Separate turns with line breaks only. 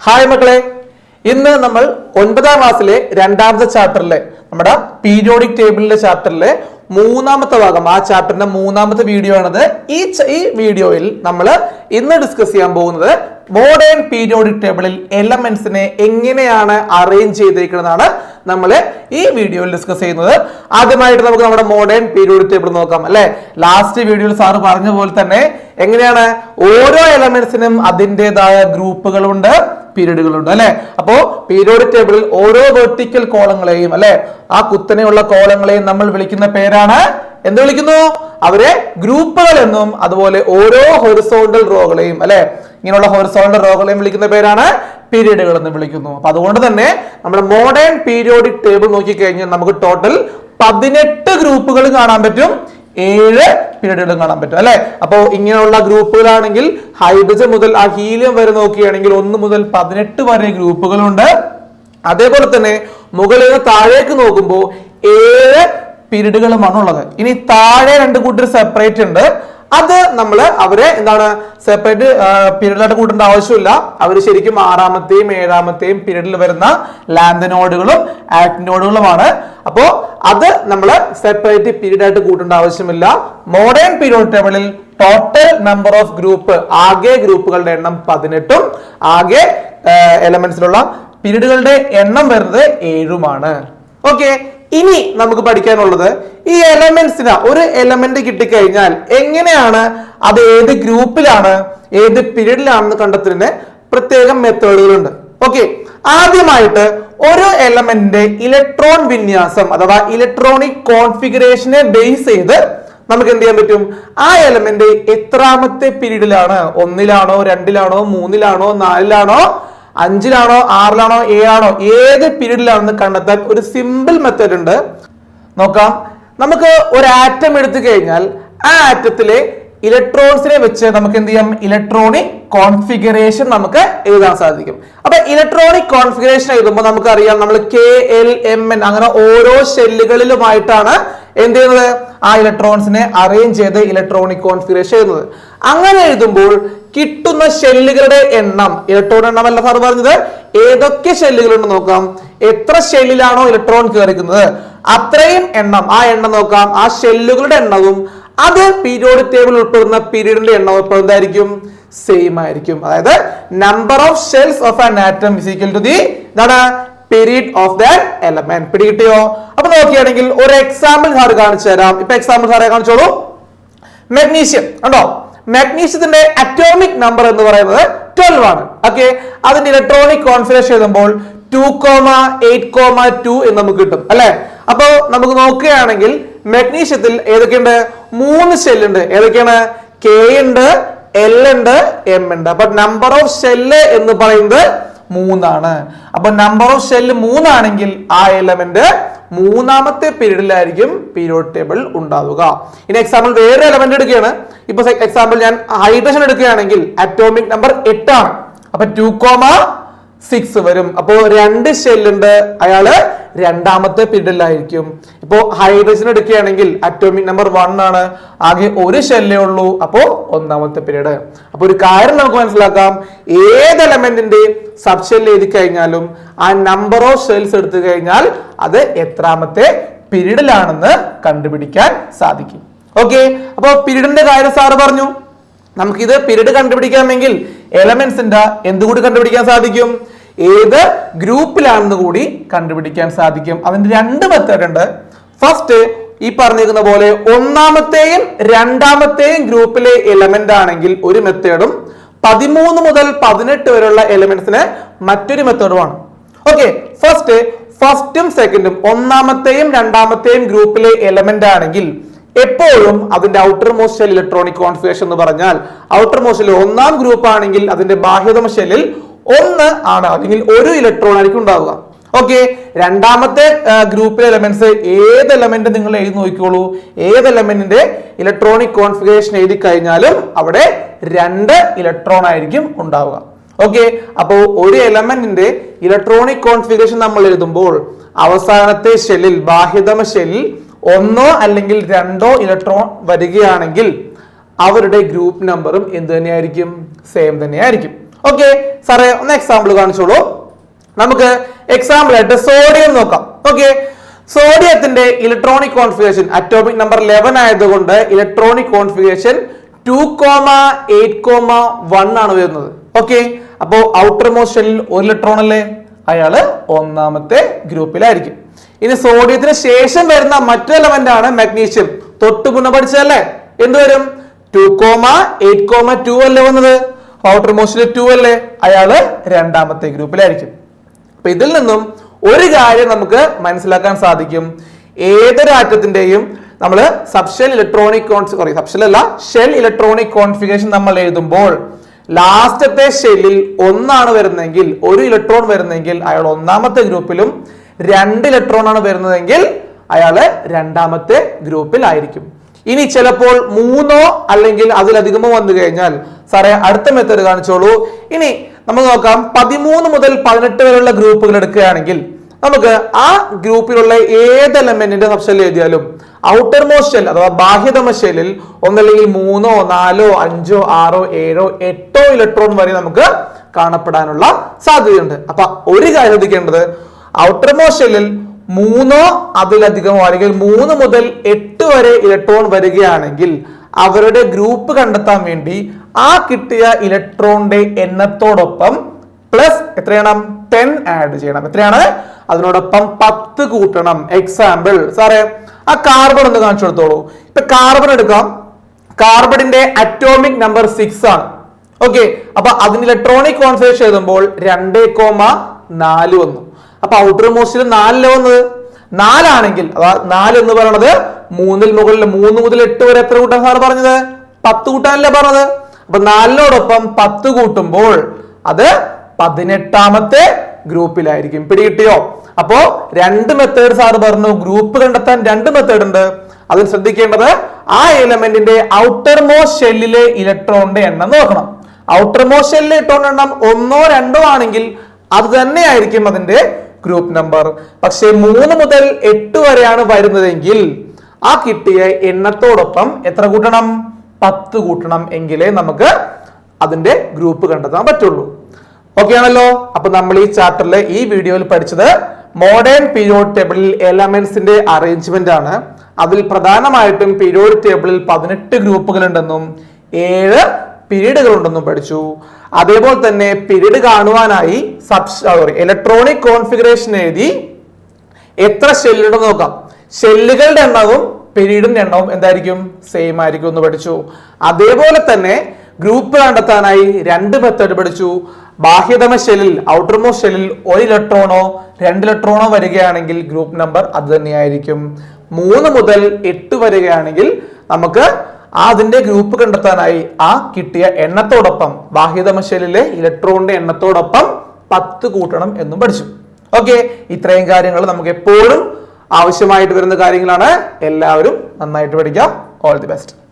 Hi മക്കളെ. ഇന്ന് നമ്മൾ ഒൻപതാം ക്ലാസ്സിലെ രണ്ടാമത്തെ ചാപ്റ്ററിലെ നമ്മുടെ പീരിയോഡിക് ടേബിളിലെ ചാപ്റ്ററിലെ മൂന്നാമത്തെ ഭാഗം ആ ചാപ്റ്ററിന്റെ മൂന്നാമത്തെ വീഡിയോ ആണത്. ഈ ഈ വീഡിയോയിൽ നമ്മൾ ഇന്ന് ഡിസ്കസ് ചെയ്യാൻ പോകുന്നത് മോഡേൺ പീരിയോഡിക് ടേബിളിൽ എലമെന്റ്സിനെ എങ്ങനെയാണ് അറേഞ്ച് ചെയ്തിരിക്കുന്നതാണ് നമ്മൾ ഈ വീഡിയോയിൽ ഡിസ്കസ് ചെയ്യുന്നത്. ആദ്യമായിട്ട് നമുക്ക് നമ്മുടെ മോഡേൺ പീരിയോഡിക് ടേബിൾ നോക്കാം അല്ലെ? ലാസ്റ്റ് വീഡിയോയിൽ സാറ് പറഞ്ഞ പോലെ തന്നെ എങ്ങനെയാണ്? ഓരോ എലമെന്റ്സിനും അതിന്റെതായ ഗ്രൂപ്പുകളുണ്ട് പീരീഡുകളുണ്ട് അല്ലെ? അപ്പോ പീരിയോഡിക് ടേബിളിൽ ഓരോ വെർട്ടിക്കൽ കോളങ്ങളെയും അല്ലെ? ആ കുത്തനെയുള്ള കോളങ്ങളെയും നമ്മൾ വിളിക്കുന്ന പേരാണ് എന്ത് വിളിക്കുന്നു? അവരെ ഗ്രൂപ്പുകൾ എന്നും അതുപോലെ ഓരോ ഹൊറിസോണ്ടൽ റോകളെയും അല്ലെ? ഇങ്ങനെയുള്ള ഹൊറിസോണ്ടൽ റോകളെയും വിളിക്കുന്ന പേരാണ് പീരീഡുകൾ എന്ന് വിളിക്കുന്നു. അപ്പൊ അതുകൊണ്ട് തന്നെ നമ്മൾ മോഡേൺ പീരിയോഡിക് ടേബിൾ നോക്കിക്കഴിഞ്ഞാൽ നമുക്ക് ടോട്ടൽ പതിനെട്ട് ഗ്രൂപ്പുകൾ കാണാൻ പറ്റും. ഏഴ് പീരീഡുകളും കാണാൻ പറ്റും അല്ലെ? അപ്പോ ഇങ്ങനെയുള്ള ഗ്രൂപ്പുകളാണെങ്കിൽ ഹൈഡ്രജൻ മുതൽ ആ ഹീലിയം വരെ നോക്കുകയാണെങ്കിൽ ഒന്ന് മുതൽ പതിനെട്ട് വരെ ഗ്രൂപ്പുകളുണ്ട്. അതേപോലെ തന്നെ മുകളിൽ നിന്ന് താഴേക്ക് നോക്കുമ്പോൾ ഏഴ് പീരീഡുകളുമാണ് ഉള്ളത്. ഇനി താഴെ രണ്ട് കൂട്ടർ സെപ്പറേറ്റ് ഉണ്ട്. അത് നമ്മൾ അവരെ എന്താണ് സെപ്പറേറ്റ് പീരീഡിലായിട്ട് കൂട്ടേണ്ട ആവശ്യമില്ല. അവർ ശരിക്കും ആറാമത്തെയും ഏഴാമത്തെയും പീരീഡിൽ വരുന്ന ലാന്തനോഡുകളും ആക്ടിനോഡുകളുമാണ് അപ്പോൾ അത് നമ്മൾ സെപ്പറേറ്റ് പീരീഡ് ആയിട്ട് കൂട്ടേണ്ട ആവശ്യമില്ല. മോഡേൺ പീരിയോഡ് ടേബിളിൽ ടോട്ടൽ നമ്പർ ഓഫ് ഗ്രൂപ്പ് ആകെ ഗ്രൂപ്പുകളുടെ എണ്ണം പതിനെട്ടും ആകെ എലമെന്റ്സിലുള്ള പീരീഡുകളുടെ എണ്ണം വരുന്നത് ഏഴുമാണ്. ഓക്കെ ഇനി നമുക്ക് പഠിക്കാനുള്ളത് ഈ എലമെന്റ്സിന് ഒരു എലമെന്റ് കിട്ടിക്കഴിഞ്ഞാൽ എങ്ങനെയാണ് അത് ഏത് ഗ്രൂപ്പിലാണ് ഏത് പീരീഡിലാണെന്ന് കണ്ടെത്തുന്നതിന് പ്രത്യേകം മെത്തേഡുകളുണ്ട് ഓക്കെ ആദ്യമായിട്ട് ഒരു എലമെന്റിന്റെ ഇലക്ട്രോൺ വിന്യാസം അഥവാ ഇലക്ട്രോണിക് കോൺഫിഗറേഷനെ ബേസ് ചെയ്ത് നമുക്ക് എന്ത് ചെയ്യാൻ പറ്റും? ആ എലമെന്റ് എത്രാമത്തെ പീരീഡിലാണ് ഒന്നിലാണോ രണ്ടിലാണോ മൂന്നിലാണോ നാലിലാണോ അഞ്ചിലാണോ ആറിലാണോ ഏഴാണോ ഏത് പീരീഡിലാണെന്ന് കണ്ടെത്താൻ ഒരു സിമ്പിൾ മെത്തേഡ് ഉണ്ട്. നോക്കാം. നമുക്ക് ഒരു ആറ്റം എടുത്തു കഴിഞ്ഞാൽ ആ ആറ്റത്തിലെ ഇലക്ട്രോൺസിനെ വെച്ച് നമുക്ക് എന്ത് ചെയ്യാം? ഇലക്ട്രോണിക് കോൺഫിഗറേഷൻ നമുക്ക് എഴുതാൻ സാധിക്കും. അപ്പൊ ഇലക്ട്രോണിക് കോൺഫിഗറേഷൻ എഴുതുമ്പോൾ നമുക്കറിയാം നമ്മൾ കെ എൽ എം എൻ അങ്ങനെ ഓരോ ഷെല്ലുകളിലുമായിട്ടാണ് എന്ത് ചെയ്യുന്നത്? ആ ഇലക്ട്രോൺസിനെ അറേഞ്ച് ചെയ്ത് ഇലക്ട്രോണിക് കോൺഫിഗറേഷൻ എഴുതുന്നത്. അങ്ങനെ എഴുതുമ്പോൾ കിട്ടുന്ന ഷെല്ലുകളുടെ എണ്ണം. ഇലക്ട്രോൺ എണ്ണമല്ല സാർ പറഞ്ഞത്. ഏതൊക്കെ ഷെല്ലുകളുണ്ട് നോക്കാം. എത്ര ഷെല്ലിലാണോ ഇലക്ട്രോൺ കയറിക്കുന്നത് അത്രയും എണ്ണം ആ എണ്ണം നോക്കാം. ആ ഷെല്ലുകളുടെ എണ്ണവും അത് പീരിയോഡ് ടേബിൾ ഉൾപ്പെടുന്ന പീരീഡിന്റെ എണ്ണവും ഇപ്പോൾ എന്തായിരിക്കും? സെയിം ആയിരിക്കും. അതായത് number of shells of an atom is equal to the എന്താണ് പീരീഡ് ഓഫ് ദ എലമെന്റ് പിടികിട്ടിയോ? അപ്പൊ നോക്കുകയാണെങ്കിൽ ഒരു എക്സാമ്പിൾ സാർ കാണിച്ചു തരാം. ഇപ്പൊ എക്സാമ്പിൾ സാറെ കാണിച്ചോളൂ. മഗ്നീഷ്യം കണ്ടോ? മാഗ്നീഷ്യത്തിന്റെ അറ്റോമിക് നമ്പർ എന്ന് പറയുന്നത് ട്വൽവ് ആണ്. ഓക്കെ അതിന്റെ ഇലക്ട്രോണിക് കോൺഫിഗറേഷൻ എഴുതുമ്പോൾ two comma eight comma two എന്ന് നമുക്ക് കിട്ടും. അല്ലെ? അപ്പോ നമുക്ക് നോക്കുകയാണെങ്കിൽ മാഗ്നീഷ്യത്തിൽ ഏതൊക്കെയുണ്ട്? മൂന്ന് ഷെൽ ഉണ്ട്. ഏതൊക്കെയാണ്? കെ ഉണ്ട് എൽ ഉണ്ട് എം ഉണ്ട്. അപ്പൊ നമ്പർ ഓഫ് ഷെല്ല് എന്ന് പറയുന്നത് മൂന്നാണ്. അപ്പൊ നമ്പർ ഓഫ് ഷെല്ല് മൂന്നാണെങ്കിൽ ആ എലമെന്റ് മൂന്നാമത്തെ പീരീഡിലായിരിക്കും പീരിയോഡ് ടേബിൾ ഉണ്ടാവുക. ഇനി എക്സാമ്പിൾ വേറെ എലമെന്റ് എടുക്കുകയാണ്. ഇപ്പൊ എക്സാമ്പിൾ ഞാൻ ഹൈഡ്രജൻ എടുക്കുകയാണെങ്കിൽ അറ്റോമിക് നമ്പർ എട്ടാണ്. അപ്പൊ ടു കോമ സിക്സ് വരും. അപ്പോ രണ്ട് ഷെല്ലുണ്ട് അയാൾ രണ്ടാമത്തെ പിരീഡിലായിരിക്കും ഇപ്പോ ഹൈഡ്രജൻ എടുക്കുകയാണെങ്കിൽ അറ്റോമിക് നമ്പർ വൺ ആണ്. ആകെ ഒരു ഷെല്ലേ ഉള്ളൂ. അപ്പോ ഒന്നാമത്തെ പിരീഡ്. അപ്പൊ ഒരു കാര്യം നമുക്ക് മനസ്സിലാക്കാം. ഏത് എലമെന്റിന്റെ സബ് ഷെൽ എഴുതി കഴിഞ്ഞാലും ആ നമ്പർ ഓഫ് ഷെൽസ് എടുത്തു കഴിഞ്ഞാൽ അത് എത്രാമത്തെ പിരീഡിലാണെന്ന് കണ്ടുപിടിക്കാൻ സാധിക്കും. ഓക്കെ അപ്പോൾ പിരീഡിന്റെ കാര്യം സാറ് പറഞ്ഞു. നമുക്കിത് പീരീഡ് കണ്ടുപിടിക്കാമെങ്കിൽ എലമെന്റ്സിന്റെ എന്തുകൂടി കണ്ടുപിടിക്കാൻ സാധിക്കും? ഏത് ഗ്രൂപ്പിലാണെന്ന് കൂടി കണ്ടുപിടിക്കാൻ സാധിക്കും. അതിന് രണ്ട് മെത്തേഡ് ഉണ്ട് ഫസ്റ്റ് ഈ പറഞ്ഞിരിക്കുന്ന പോലെ ഒന്നാമത്തെയും രണ്ടാമത്തെയും ഗ്രൂപ്പിലെ എലമെന്റ് ആണെങ്കിൽ ഒരു മെത്തേഡും പതിമൂന്ന് മുതൽ പതിനെട്ട് വരെയുള്ള എലമെന്റ്സിന് മറ്റൊരു മെത്തേഡുമാണ്. ഓക്കെ ഫസ്റ്റ് ഫസ്റ്റും സെക്കൻഡും ഒന്നാമത്തെയും രണ്ടാമത്തെയും ഗ്രൂപ്പിലെ എലമെന്റ് ആണെങ്കിൽ എപ്പോഴും അതിന്റെ outermost shell electronic configuration എന്ന് പറഞ്ഞാൽ ഔട്ടർ മോസ്റ്റ് ഒന്നാം ഗ്രൂപ്പ് ആണെങ്കിൽ അതിന്റെ ബാഹ്യതമ ഷെല്ലിൽ ഒന്ന് ആണ് അല്ലെങ്കിൽ ഒരു ഇലക്ട്രോൺ ആയിരിക്കും ഉണ്ടാവുക. ഓക്കെ രണ്ടാമത്തെ ഗ്രൂപ്പിലെ എലമെന്റ്സ് ഏത് എലമെന്റ് നിങ്ങൾ എഴുതി നോക്കിക്കോളൂ. ഏത് എലമെന്റിന്റെ ഇലക്ട്രോണിക് കോൺഫിഗറേഷൻ എഴുതി കഴിഞ്ഞാലും അവിടെ രണ്ട് ഇലക്ട്രോൺ ആയിരിക്കും ഉണ്ടാവുക. ഓക്കെ അപ്പോൾ ഒരു എലമെന്റിന്റെ ഇലക്ട്രോണിക് കോൺഫിഗറേഷൻ നമ്മൾ എഴുതുമ്പോൾ അവസാനത്തെ ഷെല്ലിൽ ബാഹ്യതമ ഷെല്ലിൽ ഒന്നോ അല്ലെങ്കിൽ രണ്ടോ ഇലക്ട്രോൺ വരികയാണെങ്കിൽ അവരുടെ ഗ്രൂപ്പ് നമ്പറും എന്ത് തന്നെയായിരിക്കും? സെയിം തന്നെയായിരിക്കും. ഓക്കെ സാറേ ഒന്ന് എക്സാമ്പിൾ കാണിച്ചോളൂ. നമുക്ക് എക്സാമ്പിൾ ആയിട്ട് സോഡിയം നോക്കാം. Okay സോഡിയത്തിന്റെ electronic configuration atomic number eleven ആയതുകൊണ്ട് electronic configuration two comma eight comma one ആണ് വരുന്നത്. ഓക്കെ അപ്പോ ഔട്ടർ മോസ്റ്റ് ഷെല്ലിൽ ഒരു ഇലക്ട്രോൺ അല്ലേ? അയാൾ ഒന്നാമത്തെ ഗ്രൂപ്പിലായിരിക്കും. ഇനി സോഡിയത്തിന് ശേഷം വരുന്ന മറ്റു എലമെന്റ് ആണ് മഗ്നീഷ്യം തൊട്ട് മുന്നേ പഠിച്ചതല്ലേ? എന്ത് വരും? Two comma eight comma two അല്ലേ വന്നത്? ഔട്ടർ മോസ്റ്റിൽ ടു അല്ലേ? അയാൾ രണ്ടാമത്തെ ഗ്രൂപ്പിലായിരിക്കും. അപ്പൊ ഇതിൽ നിന്നും ഒരു കാര്യം നമുക്ക് മനസ്സിലാക്കാൻ സാധിക്കും. ഏതൊരു ആറ്റത്തിന്റെയും നമ്മൾ സബ്ഷെൽ ഇലക്ട്രോണിക് സോറി സബ്ഷെൽ അല്ല ഷെൽ ഇലക്ട്രോണിക് കോൺഫിഗറേഷൻ നമ്മൾ എഴുതുമ്പോൾ ലാസ്റ്റത്തെ ഷെല്ലിൽ ഒന്നാണ് വരുന്നതെങ്കിൽ ഒരു ഇലക്ട്രോൺ വരുന്നെങ്കിൽ അയാൾ ഒന്നാമത്തെ ഗ്രൂപ്പിലും രണ്ട് ഇലക്ട്രോൺ ആണ് വരുന്നതെങ്കിൽ അയാൾ രണ്ടാമത്തെ ഗ്രൂപ്പിലായിരിക്കും. ഇനി ചിലപ്പോൾ മൂന്നോ അല്ലെങ്കിൽ അതിലധികമോ വന്നു കഴിഞ്ഞാൽ സാറേ അടുത്ത മെത്തേഡ് കാണിച്ചോളൂ. ഇനി നമുക്ക് നോക്കാം പതിമൂന്ന് മുതൽ പതിനെട്ട് വരെയുള്ള ഗ്രൂപ്പുകൾ എടുക്കുകയാണെങ്കിൽ നമുക്ക് ആ ഗ്രൂപ്പിലുള്ള ഏത് എലമെന്റിന്റെ സബ്ഷെൽ എഴുതിയാലും ഔട്ടർ മോസ്റ്റ് ഷെൽ അഥവാ ബാഹ്യതമ ഷെല്ലിൽ ഒന്നല്ലെങ്കിൽ മൂന്നോ നാലോ അഞ്ചോ ആറോ ഏഴോ എട്ടോ ഇലക്ട്രോൺ വരെ നമുക്ക് കാണപ്പെടാനുള്ള സാധ്യതയുണ്ട്. അപ്പൊ ഒരു കാര്യം ശ്രദ്ധിക്കേണ്ടത് ഔട്ടർ മോസ്റ്റ് ഷെല്ലിൽ മൂന്നോ അതിലധികമോ അല്ലെങ്കിൽ മൂന്ന് മുതൽ എട്ട് വരെ ഇലക്ട്രോൺ വരികയാണെങ്കിൽ അവരുടെ ഗ്രൂപ്പ് കണ്ടെത്താൻ വേണ്ടി ആ കിട്ടിയ ഇലക്ട്രോണിന്റെ എണ്ണത്തോടൊപ്പം പ്ലസ് എത്രയാണ്? ടെൻ ആഡ് ചെയ്യണം. എത്രയാണ്? അതിനോടൊപ്പം പത്ത് കൂട്ടണം. എക്സാമ്പിൾ സാറേ ആ കാർബൺ ഒന്ന് കാണിച്ചു കൊടുത്തോളൂ. ഇപ്പൊ കാർബൺ എടുക്കാം. കാർബണിന്റെ അറ്റോമിക് നമ്പർ സിക്സ് ആണ്. ഓക്കെ അപ്പൊ അതിന് ഇലക്ട്രോണിക് കോൺഫിഗറേഷൻ എഴുതുമ്പോൾ രണ്ടേ കോമ നാല് വന്നു. അപ്പൊ ഔട്ടർ മോസ്റ്റിൽ നാലിൽ വന്നത്? നാലാണെങ്കിൽ അതാ നാല് എന്ന് പറയുന്നത് മൂന്നിൽ മുകളിൽ മൂന്ന് മുതൽ എട്ട് വരെ എത്ര കൂട്ടാൻ സാർ പറഞ്ഞത്? പത്ത് കൂട്ടാനല്ലേ പറഞ്ഞത്? അപ്പൊ നാലിനോടൊപ്പം പത്ത് കൂട്ടുമ്പോൾ അത് പതിനെട്ടാമത്തെ ഗ്രൂപ്പിലായിരിക്കും. പിടികിട്ടിയോ? അപ്പോ രണ്ട് മെത്തേഡ് സാറ് പറഞ്ഞു. ഗ്രൂപ്പ് കണ്ടെത്താൻ രണ്ട് മെത്തേഡ് ഉണ്ട്. അതിൽ ശ്രദ്ധിക്കേണ്ടത് ആ എലമെന്റിന്റെ ഔട്ടർ മോസ്റ്റ് ഷെല്ലിലെ ഇലക്ട്രോണിന്റെ എണ്ണം നോക്കണം. ഔട്ടർ മോസ്റ്റ് ഷെല്ലിലെ ഇലക്ട്രോണിന്റെ എണ്ണം ഒന്നോ രണ്ടോ ആണെങ്കിൽ അത് തന്നെയായിരിക്കും അതിന്റെ ഗ്രൂപ്പ് നമ്പർ പക്ഷേ മൂന്ന് മുതൽ എട്ട് വരെയാണ് വരുന്നതെങ്കിൽ ആ കിട്ടിയ എണ്ണത്തോടൊപ്പം എത്ര കൂട്ടണം? പത്ത് കൂട്ടണം എങ്കിലേ നമുക്ക് അതിന്റെ ഗ്രൂപ്പ് കണ്ടെത്താൻ പറ്റുള്ളൂ. ഓക്കെ ആണല്ലോ? അപ്പൊ നമ്മൾ ഈ ചാപ്റ്ററിൽ ഈ വീഡിയോയിൽ പഠിച്ചത് മോഡേൺ പീരിയോഡ് ടേബിളിൽ എലമെന്റ്സിന്റെ അറേഞ്ച്മെന്റ് ആണ്. അതിൽ പ്രധാനമായിട്ടും പീരിയോഡ് ടേബിളിൽ പതിനെട്ട് ഗ്രൂപ്പുകൾ ഉണ്ടെന്നും ഏഴ് പീരീഡുകൾ ഉണ്ടെന്നും പഠിച്ചു. അതേപോലെ തന്നെ പീരീഡ് കാണുവാനായി സബ് സോറി ഇലക്ട്രോണിക് കോൺഫിഗറേഷൻ എഴുതി എത്ര ഷെല്ലുണ്ടെന്ന് നോക്കാം. ഷെല്ലുകളുടെ എണ്ണവും പീരീഡിന്റെ എണ്ണവും എന്തായിരിക്കും? സെയിം ആയിരിക്കും എന്ന് പഠിച്ചു. അതേപോലെ തന്നെ ഗ്രൂപ്പ് കണ്ടെത്താനായി രണ്ട് മെത്തേഡ് പഠിച്ചു. ബാഹ്യതമ ഷെല്ലിൽ ഔട്ടർമോ ഷെല്ലിൽ ഒരു ഇലക്ട്രോണോ രണ്ട് ഇലക്ട്രോണോ വരികയാണെങ്കിൽ ഗ്രൂപ്പ് നമ്പർ അത് തന്നെയായിരിക്കും. മൂന്ന് മുതൽ എട്ട് വരികയാണെങ്കിൽ നമുക്ക് അതിന്റെ ഗ്രൂപ്പ് കണ്ടെത്താനായി ആ കിട്ടിയ എണ്ണത്തോടൊപ്പം ബാഹ്യതമ ഷെല്ലിലെ ഇലക്ട്രോണിന്റെ എണ്ണത്തോടൊപ്പം പത്ത് കൂട്ടണം എന്നും പഠിച്ചു. ഓക്കെ ഇത്രയും കാര്യങ്ങൾ നമുക്ക് എപ്പോഴും ആവശ്യമായിട്ട് വരുന്ന കാര്യങ്ങളാണ്. എല്ലാവരും നന്നായിട്ട് പഠിക്കാം. All the best